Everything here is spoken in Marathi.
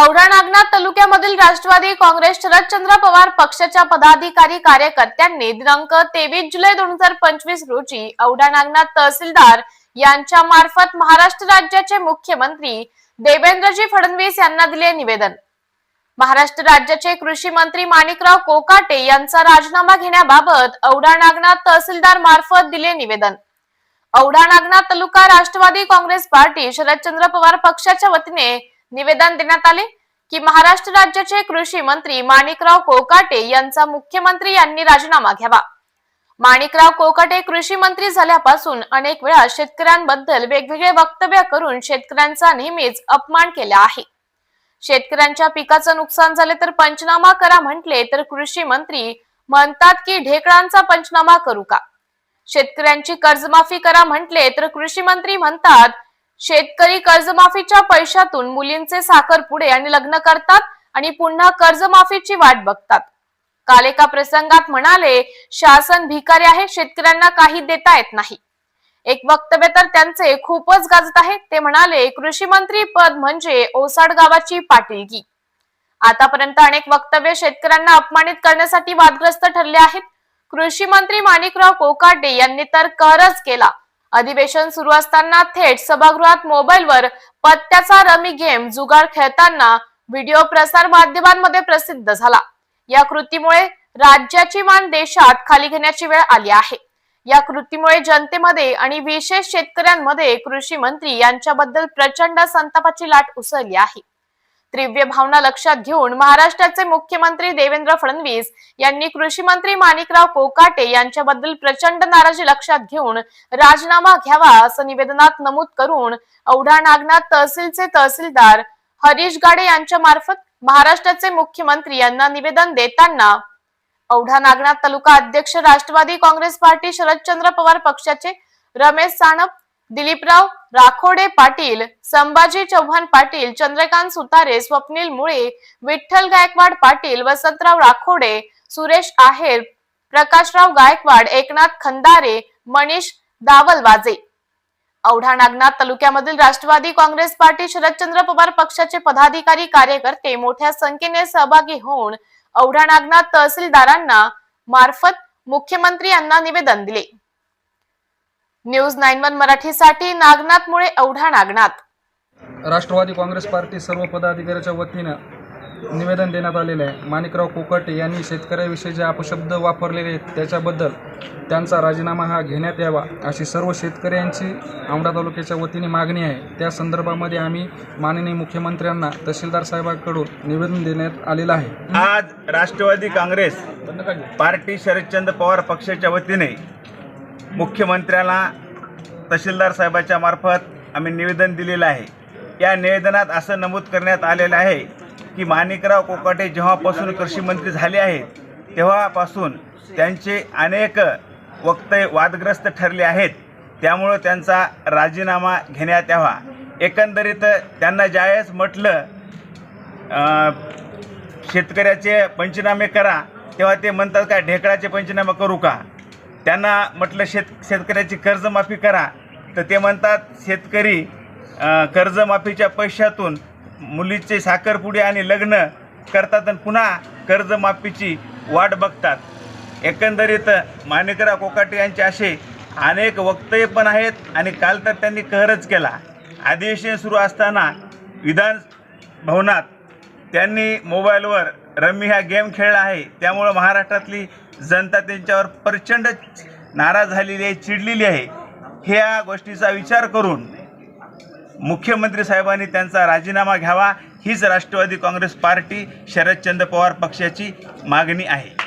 औरा नागनाथ तालुक्यामधील राष्ट्रवादी काँग्रेस शरदचंद्र पवार पक्षाच्या पदाधिकारी कार्यकर्त्यांनी दिनांक तेवीस जुलै दोन हजार पंचवीस रोजी औरा नागनाथ तहसीलदार यांच्या मार्फत महाराष्ट्र राज्याचे मुख्यमंत्री देवेंद्रजी फडणवीस यांना दिले निवेदन. महाराष्ट्र राज्याचे कृषी मंत्री माणिकराव कोकाटे यांचा राजीनामा घेण्याबाबत औरा नागनाथ तहसीलदार मार्फत दिले निवेदन. औढा नागनाथ तालुका राष्ट्रवादी काँग्रेस पार्टी शरदचंद्र पवार पक्षाच्या वतीने निवेदन देण्यात आले. की महाराष्ट्र राज्याचे कृषी मंत्री माणिकराव कोकाटे यांचा मुख्यमंत्री यांनी राजीनामा घ्यावा. माणिकराव कोकाटे कृषी मंत्री झाल्यापासून अनेक वेळा शेतकऱ्यांबद्दल वेगवेगळे वक्तव्य करून शेतकऱ्यांचा नेहमीच अपमान केला आहे. शेतकऱ्यांच्या पिकाचं नुकसान झाले तर पंचनामा करा म्हटले तर कृषी मंत्री म्हणतात की ढेकळांचा पंचनामा करू का? शेतकऱ्यांची कर्जमाफी करा म्हटले तर कृषी मंत्री म्हणतात शेतकरी कर्जमाफीच्या पैशातून मुलींचे साखरपुडे आणि लग्न करतात आणि पुन्हा कर्जमाफीची वाट बघतात. काल एका प्रसंगात म्हणाले शासन भिकारी आहे शेतकऱ्यांना काही देता येत नाही. एक वक्तव्य तर त्यांचे खूपच गाजत आहे. ते म्हणाले कृषी मंत्री पद म्हणजे ओसाड गावाची पाटीलकी आतापर्यंत अनेक वक्तव्य शेतकऱ्यांना अपमानित करण्यासाठी वादग्रस्त ठरले आहेत. कृषी मंत्री माणिकराव कोकाटे यांनी तर करच केला. अधिवेशन सुरू असताना थेट सभागृहात मोबाईलवर पत्त्याचा रमी गेम जुगार खेळताना व्हिडिओ प्रसार माध्यमांमध्ये प्रसिद्ध झाला. या कृतीमुळे राज्याची मान देशात खाली घेण्याची वेळ आली आहे. या कृतीमुळे जनतेमध्ये आणि विशेष शेतकऱ्यांमध्ये कृषी मंत्री यांच्याबद्दल प्रचंड संतापाची लाट उसळली आहे. तीव्र भावना लक्षात घेऊन महाराष्ट्राचे मुख्यमंत्री देवेंद्र फडणवीस यांनी कृषी मंत्री माणिकराव कोकाटे यांच्याबद्दल प्रचंड नाराजी लक्षात घेऊन राजीनामा घ्यावा असं निवेदनात नमूद करून औढा नागनाथ तहसीलचे तहसीलदार हरीश गाडे यांच्या मार्फत महाराष्ट्राचे मुख्यमंत्री यांना निवेदन देताना औढा नागनाथ तालुका अध्यक्ष राष्ट्रवादी काँग्रेस पार्टी शरदचंद्र पवार पक्षाचे रमेश साणप दिलीपराव राखोडे पाटील संभाजी चव्हाण पाटील चंद्रकांत सुतारे स्वप्नील मुळे विठ्ठल गायकवाड पाटील वसंतराव राखोडे सुरेश आहेर प्रकाशराव गायकवाड एकनाथ खंदारे मनीष दावलवाजे. औढा नागनाथ तालुक्यामधील राष्ट्रवादी काँग्रेस पार्टी शरदचंद्र पवार पक्षाचे पदाधिकारी कार्यकर्ते मोठ्या संख्येने सहभागी होऊन औढा नागनाथ तहसीलदारांना मार्फत मुख्यमंत्री यांना निवेदन दिले. न्यूज नाईन वन मराठीसाठी नागनाथ मुळे औढा नागनाथ. राष्ट्रवादी काँग्रेस पार्टी सर्व पदाधिकाऱ्याच्या वतीनं निवेदन देण्यात आलेलं आहे. माणिकराव कोकाटे यांनी शेतकऱ्याविषयी जे अपशब्द वापरलेले आहेत त्याच्याबद्दल त्यांचा राजीनामा हा घेण्यात यावा अशी सर्व शेतकऱ्यांची औंढा तालुक्याच्या वतीने मागणी आहे. त्या संदर्भामध्ये आम्ही माननीय मुख्यमंत्र्यांना तहसीलदार साहेबांकडून निवेदन देण्यात आलेलं आहे. आज राष्ट्रवादी काँग्रेस पार्टी शरदचंद्र पवार पक्षाच्या वतीने मुख्यमंत्र्याला तहसीलदार साहेबाच्या मार्फत आम्ही निवेदन दिलेलं आहे. या निवेदनात असं नमूद करण्यात आलेलं आहे की माणिकराव कोकाटे जेव्हापासून कृषी मंत्री झाले आहेत तेव्हापासून त्यांचे अनेक वक्ते वादग्रस्त ठरले आहेत. त्यामुळं त्यांचा राजीनामा घेण्यात यावा. एकंदरीत त्यांना ज्यावेळेस म्हटलं शेतकऱ्याचे पंचनामे करा तेव्हा ते म्हणतात का ढेकळाचे पंचनामे करू का? त्यांना म्हटलं शेत शेतकऱ्याची कर्जमाफी करा. तर ते म्हणतात शेतकरी कर्जमाफीच्या पैशातून मुलीचे साखरपुडे आणि लग्न करतात आणि पुन्हा कर्जमाफीची वाट बघतात. एकंदरीत माणिकराव कोकाटे यांचे असे अनेक वक्तव्य पण आहेत आणि काल तर त्यांनी कहरच केला. अधिवेशन सुरू असताना विधान भवनात त्यांनी मोबाईलवर रम्मी हा गेम खेळला आहे. त्यामुळं महाराष्ट्रातली जनता त्यांच्यावर प्रचंड नाराज झालेली आहे चिडलेली आहे. ह्या गोष्टीचा विचार करून मुख्यमंत्री साहेबांनी त्यांचा राजीनामा घ्यावा. हीच राष्ट्रवादी काँग्रेस पार्टी शरदचंद्र पवार पक्षाची मागणी आहे.